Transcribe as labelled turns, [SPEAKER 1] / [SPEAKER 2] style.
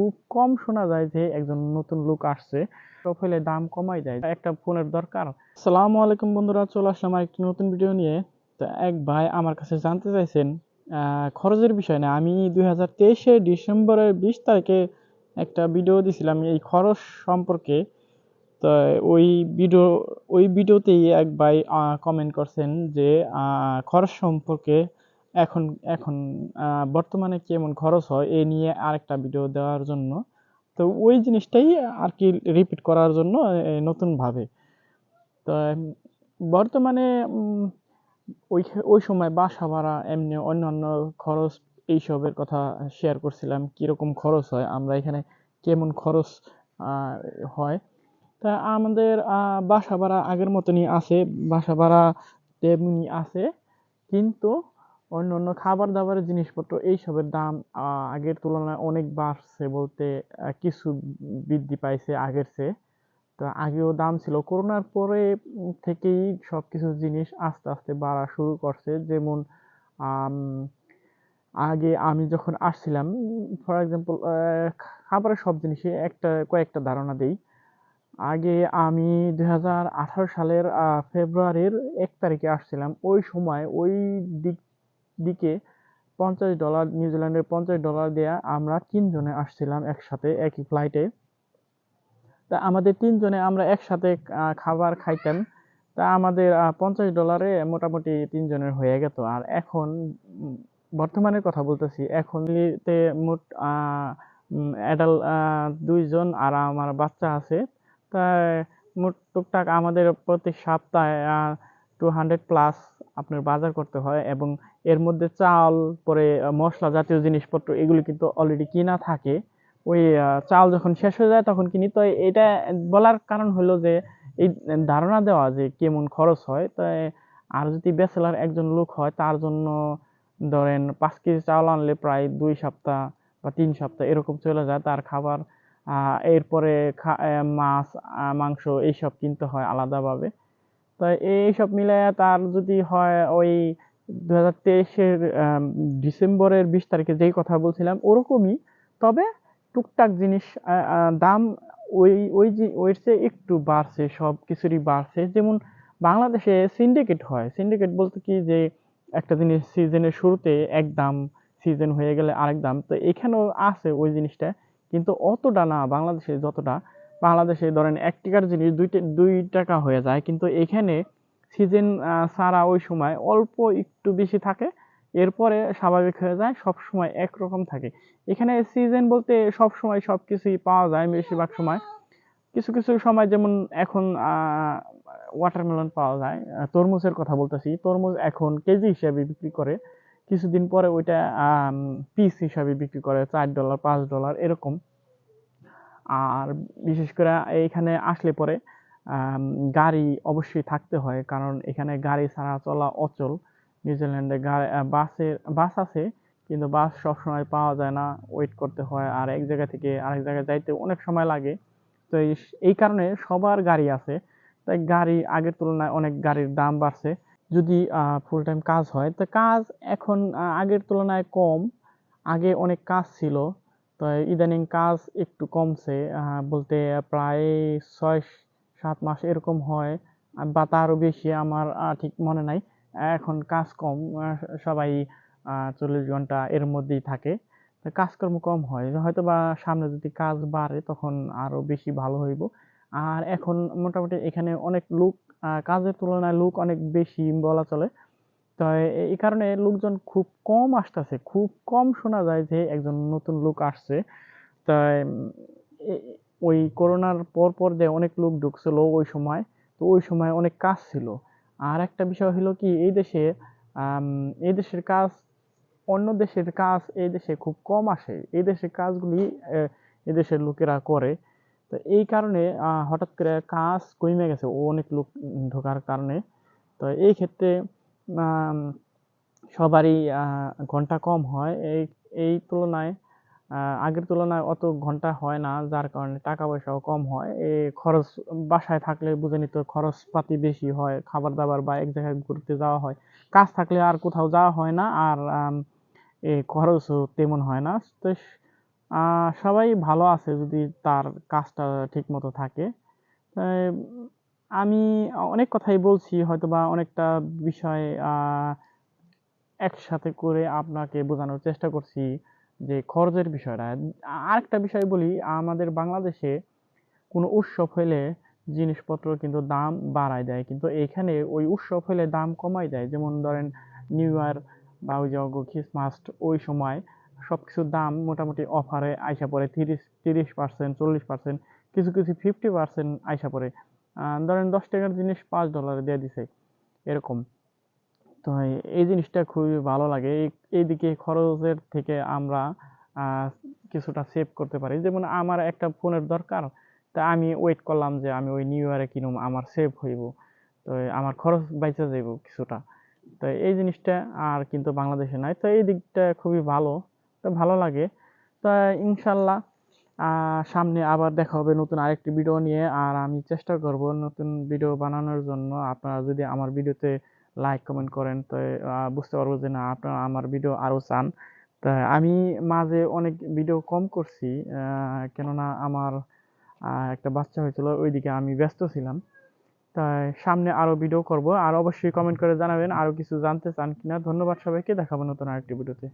[SPEAKER 1] খুব কম শোনা যায় যে একজন নতুন লোক আসছে। প্রোফাইলে দাম কমাই যায়। একটা ফোনের দরকার। আসসালামু আলাইকুম বন্ধুরা, চলে আসলাম আর একটি নতুন ভিডিও নিয়ে। তো এক ভাই আমার কাছে জানতে চাইছেন খরচের বিষয় না। আমি দুই হাজার ডিসেম্বরের বিশ তারিখে একটা ভিডিও দিছিলাম এই খরচ সম্পর্কে। তো ওই ভিডিও, ওই ভিডিওতেই এক ভাই কমেন্ট করছেন যে খরচ সম্পর্কে এখন এখন বর্তমানে কেমন খরচ হয়, এ নিয়ে আরেকটা ভিডিও দেওয়ার জন্য। তো ওই জিনিসটাই আর কি রিপিট করার জন্য নতুনভাবে। তো বর্তমানে ওই ওই সময় বাসা ভাড়া, এমনি অন্যান্য খরচ এইসবের কথা শেয়ার করছিলাম, কীরকম খরচ হয়, আমরা এখানে কেমন খরচ হয়। তা আমাদের বাসা ভাড়া আগের মতনই আছে, বাসা ভাড়া তেমনি আছে, কিন্তু অন্য অন্য খাবার দাবারের জিনিসপত্র, এইসবের দাম আগের তুলনায় অনেক বাড়ছে বলতে কিছু বৃদ্ধি পাইছে আগের চেয়ে। তো আগেও দাম ছিল। করোনার পরে থেকেই সবকিছু জিনিস আস্তে আস্তে বাড়া শুরু করছে। যেমন আগে আমি যখন আসছিলাম, ফর এক্সাম্পল খাবারের সব জিনিসে একটা, কয়েকটা ধারণা দেই। আগে আমি দুই সালের ফেব্রুয়ারির এক তারিখে আসছিলাম। ওই সময় ওই দিক দিকে পঞ্চাশ ডলার নিউজিল্যান্ডের পঞ্চাশ ডলার দেয়া আমরা তিনজনে আসছিলাম একসাথে, একই ফ্লাইটে তা আমাদের তিনজনে আমরা একসাথে খাবার খাইতাম তা আমাদের পঞ্চাশ ডলারে মোটামুটি তিনজনের হয়ে গেত। আর এখন বর্তমানের কথা বলতেছি, এখন মোট অ্যাডাল্ট দুইজন আর আমার বাচ্চা আছে। তা মোট টুকটাক আমাদের প্রতি সপ্তাহে টু হান্ড্রেড প্লাস আপনার বাজার করতে হয় এবং এর মধ্যে চাল, পরে মশলা জাতীয় জিনিসপত্র, এগুলি কিন্তু অলরেডি কিনা থাকে। ওই চাল যখন শেষ হয়ে যায় তখন কিনি। তো এটা বলার কারণ হলো যে, এই ধারণা দেওয়া যে কেমন খরচ হয় তাই আর যদি ব্যাচেলার একজন লোক হয়, তার জন্য ধরেন পাঁচ কেজি চাল আনলে প্রায় দুই সপ্তাহ বা তিন সপ্তাহ এরকম চলে যায়। তার খাবার এরপরে মাছ মাংস এইসব কিনতে হয় আলাদাভাবে। তো এইসব মিলাইয়া তার যদি হয় ওই দু হাজার তেইশের ডিসেম্বরের বিশ তারিখে যেই কথা বলছিলাম, ওরকমই। তবে টুকটাক জিনিস দাম ওই ওই যে ওই চেয়ে একটু বাড়ছে, সব কিছুরই বাড়ছে। যেমন বাংলাদেশে সিন্ডিকেট হয়। সিন্ডিকেট বলতে কি যে, একটা জিনিস সিজনের শুরুতে এক দাম, সিজন হয়ে গেলে আরেক দাম। তো এখানেও আছে ওই জিনিসটা। কিন্তু অতটা না, বাংলাদেশে যতটা। বাংলাদেশে ধরেন এক টাকার জিনিস দুই দুই টাকা হয়ে যায়, কিন্তু এখানে সিজন ছাড়া ওই সময় অল্প একটু বেশি থাকে, এরপরে স্বাভাবিক হয়ে যায় সব সময় একরকম থাকে। এখানে সিজন বলতে সব সময় সব কিছুই পাওয়া যায় বেশিরভাগ সময়। কিছু কিছু সময় যেমন এখন ওয়াটারমেলন পাওয়া যায় তরমুজের কথা বলতেছি। তরমুজ এখন কেজি হিসাবে বিক্রি করে, কিছুদিন পরে ওইটা পিস হিসাবে বিক্রি করে, চার ডলার পাঁচ ডলার এরকম। আর বিশেষ করে এইখানে আসলে পরে গাড়ি অবশ্যই থাকতে হয়, কারণ এখানে গাড়ি ছাড়া চলা অচল। নিউজিল্যান্ডে গাড়ি বাসের, বাস আছে, কিন্তু বাস সবসময় পাওয়া যায় না ওয়েট করতে হয়, আর এক জায়গা থেকে আরেক জায়গায় যাইতে অনেক সময় লাগে। তো এই কারণে সবার গাড়ি আছে, তাই গাড়ি আগের তুলনায় অনেক গাড়ির দাম বাড়ছে। যদি ফুল টাইম কাজ হয়, তো কাজ এখন আগের তুলনায় কম, আগে অনেক কাজ ছিল তো ইদানিং কাজ একটু কমছে বলতে প্রায় ছয়, সাত মাস এরকম হয়, বা তারও বেশি আমার ঠিক মনে নাই। এখন কাজ কম সবাই চল্লিশ ঘণ্টা এর মধ্যেই থাকে। কাজকর্ম কম হয় হয়তো বা সামনে যদি কাজ বাড়ে তখন আরও বেশি ভালো হইব। আর এখন মোটামুটি এখানে অনেক লোক কাজের তুলনায় লোক অনেক বেশি বলা চলে। তো এই কারণে লোকজন খুব কম আসতেছে। খুব কম শোনা যায় যে একজন নতুন লোক আসছে। তাই ওই করোনার পর পর দিয়ে অনেক লোক ঢুকছিল ওই সময়, তো ওই সময় অনেক কাজ ছিল। আর একটা বিষয় হলো কি, এই দেশে এই দেশের কাজ, অন্য দেশের কাজ এই দেশে খুব কম আসে। এই দেশের কাজগুলি এই দেশের লোকেরা করে। তো এই কারণে হঠাৎ করে কাজ কমে গেছে, অনেক লোক ঢোকার কারণে। তো এই ক্ষেত্রে সবারই ঘণ্টা কম হয়। এই এই তুলনায় আগের তুলনায় অত ঘণ্টা হয় না, যার কারণে টাকা পয়সাও কম হয়। এই খরচ, বাসায় থাকলে বুঝে নিত খরচপাতি বেশি হয় খাবার দাবার বা এক জায়গায় ঘুরতে যাওয়া হয়। কাজ থাকলে আর কোথাও যাওয়া হয় না, আর এ খরচও তেমন হয় না। তো সবাই ভালো আছে যদি তার কাজটা ঠিক মতো থাকে আমি অনেক কথাই বলছি, হয়তোবা অনেকটা বিষয় একসাথে করে আপনাকে বোঝানোর চেষ্টা করছি যে খরচের বিষয়টা। আরেকটা বিষয় বলি, আমাদের বাংলাদেশে কোনো উৎসব হলে জিনিসপত্র কিন্তু দাম বাড়ায় দেয়, কিন্তু এখানে ওই উৎসব হলে দাম কমাই দেয়। যেমন ধরেন নিউ ইয়ার বা ওই যে খ্রিসমাস ওই সময় সবকিছুর দাম মোটামুটি অফারে আইসা পড়ে, তিরিশ তিরিশ পার্সেন্ট, চল্লিশ পার্সেন্ট, কিছু কিছু ফিফটি পার্সেন্ট আইসা পড়ে। ধরেন দশ টাকার জিনিস পাঁচ ডলারে দিয়ে দিছে, এরকম। তো এই- জিনিসটা খুবই ভালো লাগে। এই এইদিকে খরচের থেকে আমরা কিছুটা সেভ করতে পারি। যেমন আমার একটা ফোনের দরকার, তা আমি ওয়েট করলাম যে আমি ওই নিউ ইয়ারে কিনুম, আমার সেভ হইব। তো আমার খরচ বাইচা যাইব কিছুটা। তো এই জিনিসটা আর কিন্তু বাংলাদেশে নাই। তো এই দিকটা খুবই ভালো, তো ভালো লাগে। তা ইনশাল্লাহ সামনে আবার দেখা হবে নতুন আরেকটি ভিডিও নিয়ে। আর আমি চেষ্টা করব নতুন ভিডিও বানানোর জন্য। আপনারা যদি আমার ভিডিওতে লাইক কমেন্ট করেন, তো বুঝতে পারব যে না, আপনারা আমার ভিডিও আরও চান। তা, আমি মাঝে অনেক ভিডিও কম করছি কেননা আমার একটা বাচ্চা হয়েছিল, ওইদিকে আমি ব্যস্ত ছিলাম। তাই সামনে আরও ভিডিও করব। আর অবশ্যই কমেন্ট করে জানাবেন আরও কিছু জানতে চান কিনা। ধন্যবাদ সবাইকে। দেখাবো নতুন আরেকটি ভিডিওতে।